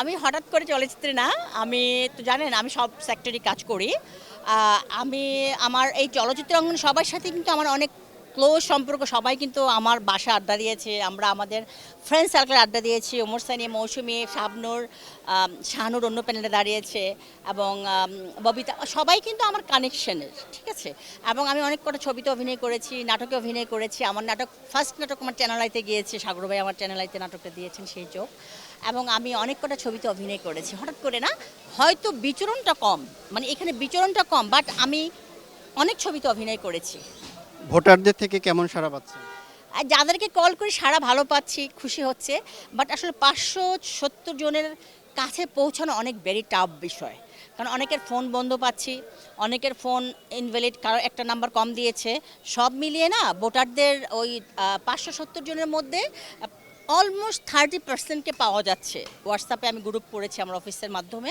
আমি হঠাৎ করে চলচ্চিত্রে না, আমি তো জানেন, আমি সব সেক্টরে কাজ করি। আমি আমার এই চলচ্চিত্র অঙ্গন সবার সাথে কিন্তু আমার অনেক ক্লোজ সম্পর্ক, সবাই কিন্তু আমার বাসা আড্ডা দিয়েছে। আমরা আমাদের ফ্রেন্ড সার্কেল আড্ডা দিয়েছি। ওমর সানি, মৌসুমি, শাবনুর শাহানুর অন্য প্যানেলে দাঁড়িয়েছে এবং ববিতা, সবাই কিন্তু আমার কানেকশনের ঠিক আছে? এবং আমি অনেক কটা ছবিতে অভিনয় করেছি, নাটকে অভিনয় করেছি। আমার নাটক ফার্স্ট নাটক আমার চ্যানেল আইতে গিয়েছে, সাগর ভাই আমার চ্যানেল আইতে নাটকটা দিয়েছেন সেই চোখ এবং আমি অনেক কটা ছবিতে অভিনয় করেছি। হঠাৎ করে না, হয়তো বিচরণটা কম মানে এখানে বিচরণটা কম বাট আমি অনেক ছবিতে অভিনয় করেছি। ভোটারদের থেকে কেমন সারা পাচ্ছেন? আর যাদেরকে কল করে সারা ভালো পাচ্ছি, খুশি হচ্ছে বাট আসলে পাঁচশো সত্তর জনের কাছে পৌঁছানো অনেক ভেরি টাফ বিষয়। কারণ অনেকের ফোন বন্ধ পাচ্ছি, অনেকের ফোন ইনভ্যালিড কারও একটা নাম্বার কম দিয়েছে, সব মিলিয়ে না ভোটারদের ওই পাঁচশো সত্তর জনের মধ্যে অলমোস্ট থার্টি পার্সেন্টকে পাওয়া যাচ্ছে। হোয়াটসঅ্যাপে আমি গ্রুপ করেছি আমার অফিসের মাধ্যমে।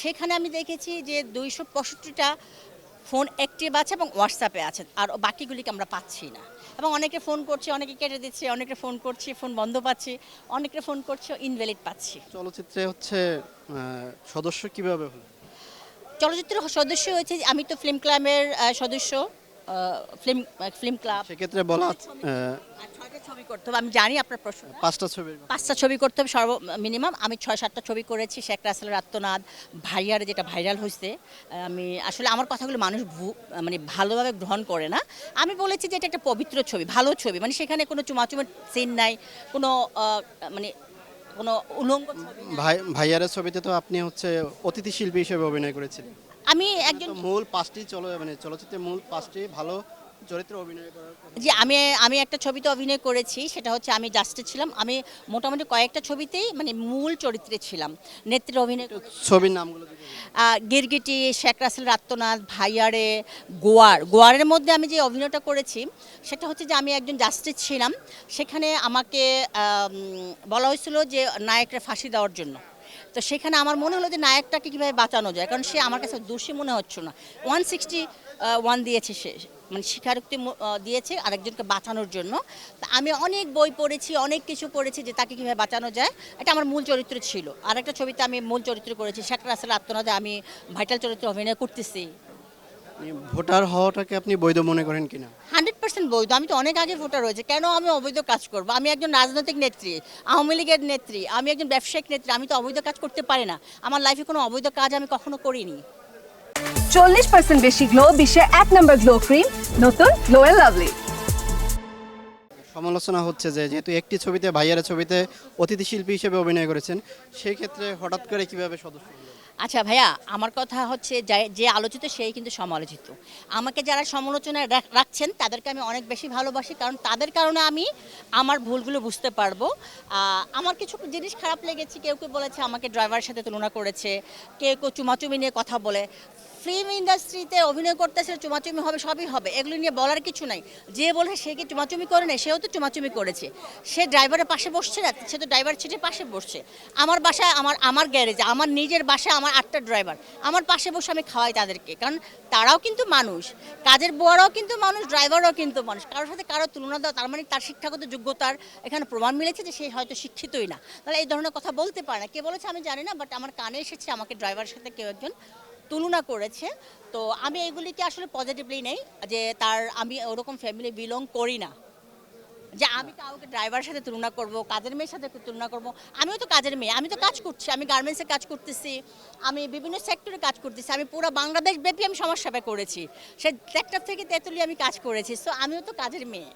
সেখানে আমি দেখেছি যে দুইশো পঁয়ষট্টিটা ফোন অ্যাক্টিভ আছে এবং হোয়াটসঅ্যাপে আছে আর বাকিগুলিকে আমরা পাচ্ছি না। এবং অনেকে ফোন করছি অনেকে কেটে দিচ্ছে অনেকে ফোন করছি ফোন বন্ধ পাচ্ছি অনেকে ফোন করছে ইনভ্যালিড পাচ্ছি। চলচ্চিত্রে হচ্ছে সদস্য কীভাবে হলো? চলচ্চিত্র সদস্য হয়েছে আমি তো ফিল্ম ক্লাবের সদস্য। Film film club. সেক্ষেত্রে বলা ছবি করতে হবে। আমি জানি আপনার প্রশ্ন। পাঁচটা কথা। পাঁচটা ছবি করতে হবে সর্ব মিনিমাম আমি ছয় সাতটা ছবি করেছি শেখ রাসেলের আত্মনাদ ভাইয়ার যেটা ভাইরাল হয়েছে আমি আসলে আমার কথাগুলো মানুষ মানে ভালোভাবে গ্রহণ করে না। আমি বলেছি যে এটা একটা পবিত্র ছবি ভালো ছবি। মানে সেখানে কোনো চুমাচুমের সিন নাই কোনো মানে কোনো উলঙ্গ ছবি ভাই ভাইয়ারের ছবিতে তো আপনি হচ্ছে অতিথি শিল্পী হিসেবে অভিনয় করেছিলেন। আমি একজন মূল পাঁচটি চল মানে চলচ্চিত্রের মূল পাঁচটি ভালো চরিত্রে অভিনয় করার যে আমি আমি একটা ছবিতে অভিনয় করেছি সেটা হচ্ছে আমি জাস্টে ছিলাম। আমি মোটামুটি কয়েকটা ছবিতেই মানে মূল চরিত্রে ছিলাম নেত্রী অভিনয় ছবির নামগুলো গিরগিটি শেখ রাসেল রাত্তনাথ ভাইয়ারে গোয়ার। গোয়ারের মধ্যে আমি যে অভিনয়টা করেছি সেটা হচ্ছে যে আমি একজন জাস্টিস ছিলাম সেখানে আমাকে বলা হয়েছিল যে নায়করা ফাঁসি দেওয়ার জন্য। তো সেখানে আমার মনে হলো যে নায়কটাকে কীভাবে বাঁচানো যায়? কারণ সে আমার কাছে দোষী মনে হচ্ছে না। ওয়ান সিক্সটি ওয়ান দিয়েছে সে মানে স্বীকারোক্তি দিয়েছে আরেকজনকে বাঁচানোর জন্য। আমি অনেক বই পড়েছি, অনেক কিছু পড়েছি যে তাকে কীভাবে বাঁচানো যায়। এটা আমার মূল চরিত্র ছিল। আরেকটা ছবিতে আমি মূল চরিত্র করেছি শেখ রাসেল আত্মনাদে আমি ভাইটাল চরিত্রে অভিনয় করতেছি। ভোটার হওয়াটাকে আপনি বৈধ মনে করেন কিনা? পার্সেন্ট বৈধ। আমি তো অনেক আগে ভোটার হয়েছে। কেন আমি অবৈধ কাজ করব? আমি একজন রাজনৈতিক নেত্রী আওয়ামী লীগের নেত্রী আমি একজন ব্যবসায়িক নেত্রী আমি তো অবৈধ কাজ করতে পারি না। আমার লাইফে কোনো অবৈধ কাজ আমি কখনো করিনি। চল্লিশ পার্সেন্ট বেশি গ্লো বিশ্বের এক নম্বর গ্লো ক্রিম নতুন গ্লো এন্ড লাভলি সমালোচনা হচ্ছে যে যেহেতু একটি ছবিতে ভাইয়ারের ছবিতে অতিথি শিল্পী হিসেবে অভিনয় করেছেন সেই ক্ষেত্রে হঠাৎ করে কীভাবে সদস্য? আচ্ছা ভাইয়া, আমার কথা হচ্ছে যে- আলোচিত সেই কিন্তু সমালোচিত। আমাকে যারা সমালোচনায় রাখ- রাখছেন, তাদেরকে আমি অনেক বেশি ভালোবাসি, কারণ তাদের কারণে আমি আমার ভুলগুলো বুঝতে পারব। আমার কিছু জিনিস খারাপ লেগেছে, কেউ কেউ বলেছে, আমাকে ড্রাইভারের সাথে তুলনা করেছে, কেউ কেউ চুমাচুমি নিয়ে কথা বলে। ফিল্ম ইন্ডাস্ট্রিতে অভিনয় করতেছে চুমাচুমি হবে, সবই হবে। এগুলো নিয়ে বলার কিছু নাই। যে বলে সে কি চুমাচুমি করে না সেও তো চুমাচুমি করেছে। সে ড্রাইভারের পাশে বসছে না, সে তো ড্রাইভার সিটের পাশে বসছে। আমার বাসায়, আমার আমার গ্যারেজে, আমার নিজের বাসায় আমার আটটা ড্রাইভার। আমার পাশে বসে আমি খাওয়াই তাদেরকে, কারণ তারাও কিন্তু মানুষ। কাজের বুয়ারাও কিন্তু মানুষ ড্রাইভারও কিন্তু মানুষ। কারোর সাথে কারও তুলনা দেওয়া, তার মানে তার শিক্ষাগত যোগ্যতার এখানে প্রমাণ মিলেছে যে সে হয়তো শিক্ষিতই না। তাহলে এই ধরনের কথা বলতে পারে না। কে বলেছে আমি জানি না বাট আমার কানে এসেছে আমাকে ড্রাইভারের সাথে কেউ একজন তুলনা করেছে। তো আমি এগুলিকে আসলে পজিটিভলি নেই যে তার আমি ওরকম ফ্যামিলি বিলং করি না। যে আমি কাউকে ড্রাইভারের সাথে তুলনা করব, কাজের মেয়ের সাথে তুলনা করব, আমিও তো কাজের মেয়ে, আমি তো কাজ করছি, আমি গার্মেন্টসে কাজ করতেছি, আমি বিভিন্ন সেক্টরে কাজ করতেছি, আমি পুরো বাংলাদেশ ব্যাপী আমি সমাজসেবা করেছি। সে সেক্টর থেকে তেঁতুলি আমি কাজ করেছি সো আমিও তো কাজের মেয়ে।